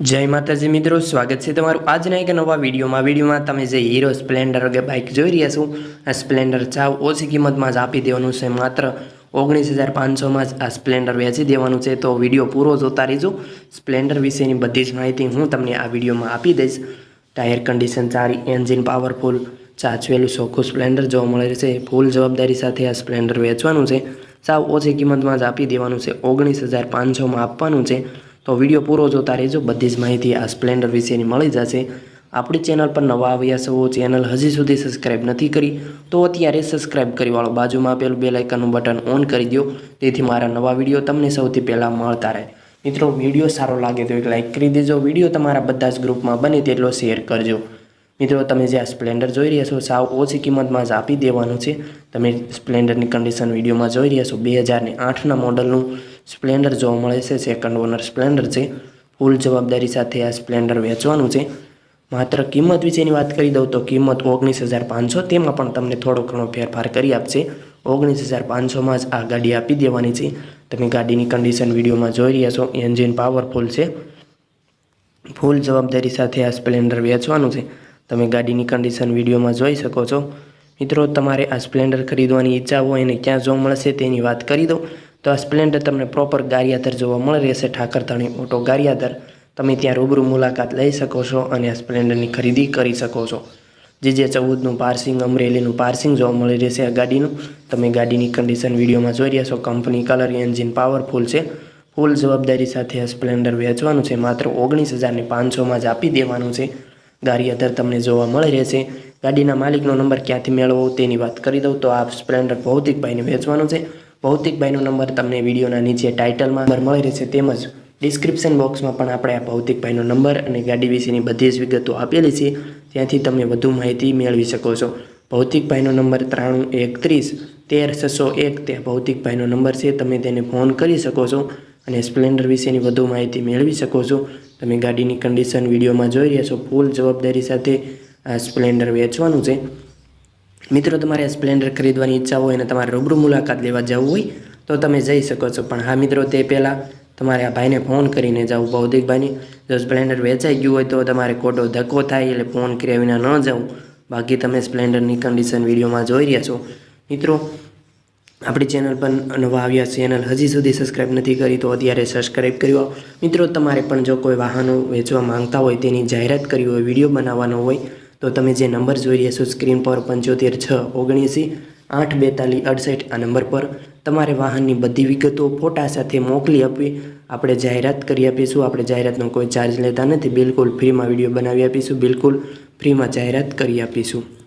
જય માતાજી મિત્રો, સ્વાગત છે તમારું આજના એક નવા વિડીયોમાં. વિડીયોમાં તમે જે હીરો સ્પ્લેન્ડર કે બાઇક જોઈ રહ્યા છો, આ સ્પ્લેન્ડર ચાવ ઓછી કિંમતમાં જ આપી દેવાનું છે. માત્ર ઓગણીસ હજાર પાંચસોમાં જ આ સ્પ્લેન્ડર વેચી દેવાનું છે. તો વીડિયો પૂરો જોતા રહેજો. સ્પ્લેન્ડર વિશેની બધી જ માહિતી હું તમને આ વિડીયોમાં આપી દઈશ. ટાયર કન્ડિશન સારી, એન્જિન પાવરફુલ, ચાચવેલું ચોખ્ખું સ્પ્લેન્ડર જોવા મળે છે. ફૂલ જવાબદારી સાથે આ સ્પ્લેન્ડર વેચવાનું છે. સાવ ઓછી કિંમતમાં જ આપી દેવાનું છે. ઓગણીસ હજાર પાંચસોમાં આપવાનું છે. તો વીડિયો પૂરો જોતા રહેજો. બધી જ માહિતી આ સ્પ્લેન્ડર વિશેની મળી જશે. આપણી ચેનલ પર નવા આવ્યા છો, ચેનલ હજી સુધી સબસ્ક્રાઇબ નથી કરી, તો અત્યારે સબસ્ક્રાઇબ કરી વાળો બાજુમાં આપેલું બે લાઇકનનું બટન ઓન કરી દો તેથી મારા નવા વીડિયો તમને સૌથી પહેલાં મળતા રહે. મિત્રો, વીડિયો સારો લાગે તો એક લાઇક કરી દેજો. વીડિયો તમારા બધા જ ગ્રુપમાં બને તેટલો શેર કરજો. મિત્રો, તમે જે આ સ્પ્લેન્ડર જોઈ રહ્યા છો, સાવ ઓછી કિંમતમાં જ આપી દેવાનું છે. તમે સ્પ્લેન્ડરની કન્ડિશન વિડીયોમાં જોઈ રહ્યા છો, બે હજારની આઠના મોડલનું સ્પ્લેન્ડર જોવા મળે છે સેકન્ડ ઓનર સ્પ્લેન્ડર છે. ફૂલ જવાબદારી સાથે આ સ્પ્લેન્ડર વેચવાનું છે. માત્ર કિંમત વિશેની વાત કરી દઉં તો કિંમત ઓગણીસ હજાર પાંચસો, તેમાં પણ તમને થોડો ઘણો ફેરફાર કરી આપશે. ઓગણીસ હજાર પાંચસોમાં જ આ ગાડી આપી દેવાની છે. તમે ગાડીની કન્ડિશન વિડીયોમાં જોઈ રહ્યા છો એન્જિન પાવરફુલ છે. ફૂલ જવાબદારી સાથે આ સ્પ્લેન્ડર વેચવાનું છે. તમે ગાડીની કન્ડિશન વિડીયોમાં જોઈ શકો છો. મિત્રો, તમારે આ સ્પ્લેન્ડર ખરીદવાની ઈચ્છા હોય અને ક્યાં જોવા મળશે તેની વાત કરી દઉં. તો આ સ્પ્લેન્ડર તમને પ્રોપર ગારિયાધર જોવા મળે રહેશે ઠાકરતાણી ઓટો ગારિયાધર. તમે ત્યાં રૂબરૂ મુલાકાત લઈ શકો છો અને આ સ્પ્લેન્ડરની ખરીદી કરી શકો છો. જે જે ચૌદનું પાર્સિંગ, અમરેલીનું પાર્સિંગ જોવા મળી રહેશે આ ગાડીનું. તમે ગાડીની કન્ડિશન વિડીયોમાં જોઈ રહ્યા છો. કંપની કલર, એન્જિન પાવરફુલ છે. ફૂલ જવાબદારી સાથે આ સ્પ્લેન્ડર વેચવાનું છે. માત્ર ઓગણીસ હજારની પાંચસોમાં જ આપી દેવાનું છે. ગાડી અધર તમને જોવા મળી રહેશે ગાડીના માલિકનો નંબર ક્યાંથી મેળવવો તેની વાત કરી દઉં તો આ સ્પ્લેન્ડર ભૌતિકભાઈને વેચવાનું છે. ભૌતિકભાઈનો નંબર તમને વિડીયોના નીચે ટાઇટલમાં નંબર મળી રહેશે તેમજ ડિસ્ક્રિપ્શન બોક્સમાં પણ આપણે આ ભૌતિકભાઈનો નંબર અને ગાડી વિશેની બધી જ વિગતો આપેલી છે. ત્યાંથી તમે વધુ માહિતી મેળવી શકો છો. ભૌતિકભાઈનો નંબર ત્રાણું એકત્રીસ, તેર છસો એક તે ભૌતિકભાઈનો નંબર છે. તમે તેને ફોન કરી શકો છો. અને સ્પ્લેન્ડર વિશેની વધુ માહિતી મેળવી શકો છો. તમે ગાડીની કન્ડિશન વિડીયોમાં જોઈ રહ્યા છો. ફૂલ જવાબદારી સાથે આ સ્પ્લેન્ડર વેચવાનું છે. મિત્રો, તમારે સ્પ્લેન્ડર ખરીદવાની ઈચ્છા હોય અને તમારે રૂબરૂ મુલાકાત લેવા જવું હોય, તો તમે જઈ શકો છો. પણ હા, મિત્રો, તે પહેલાં તમારે આ ભાઈને ફોન કરીને જવું ભૌતિકભાઈને. જો સ્પ્લેન્ડર વેચાઈ ગયું હોય તો તમારે ખોટો ધક્કો થાય એટલે ફોન કર્યા વિના ન જવું. બાકી તમે સ્પ્લેન્ડરની કન્ડિશન વિડીયોમાં જોઈ રહ્યા છો. મિત્રો આપણી ચેનલ પર નવા આવ્યા ચેનલ હજી સુધી સબસ્ક્રાઈબ નથી કરી, તો અત્યારે સબસ્ક્રાઈબ કર્યો મિત્રો, તમારે પણ જો કોઈ વાહનો વેચવા માંગતા હોય, તેની જાહેરાત કરવી હોય, વીડિયો બનાવવાનો હોય, તો તમે જે નંબર જોઈ રહ્યા છો સ્ક્રીન પર પંચોતેર છ ઓગણએંસી, આઠ બેતાલીસ અડસઠ આ નંબર પર, તમારે વાહનની બધી વિગતો ફોટા સાથે મોકલી આપવી. આપણે જાહેરાત કરી આપીશું. આપણે જાહેરાતનો કોઈ ચાર્જ લેતા નથી. બિલકુલ ફ્રીમાં વીડિયો બનાવી આપીશું. બિલકુલ ફ્રીમાં જાહેરાત કરી આપીશું.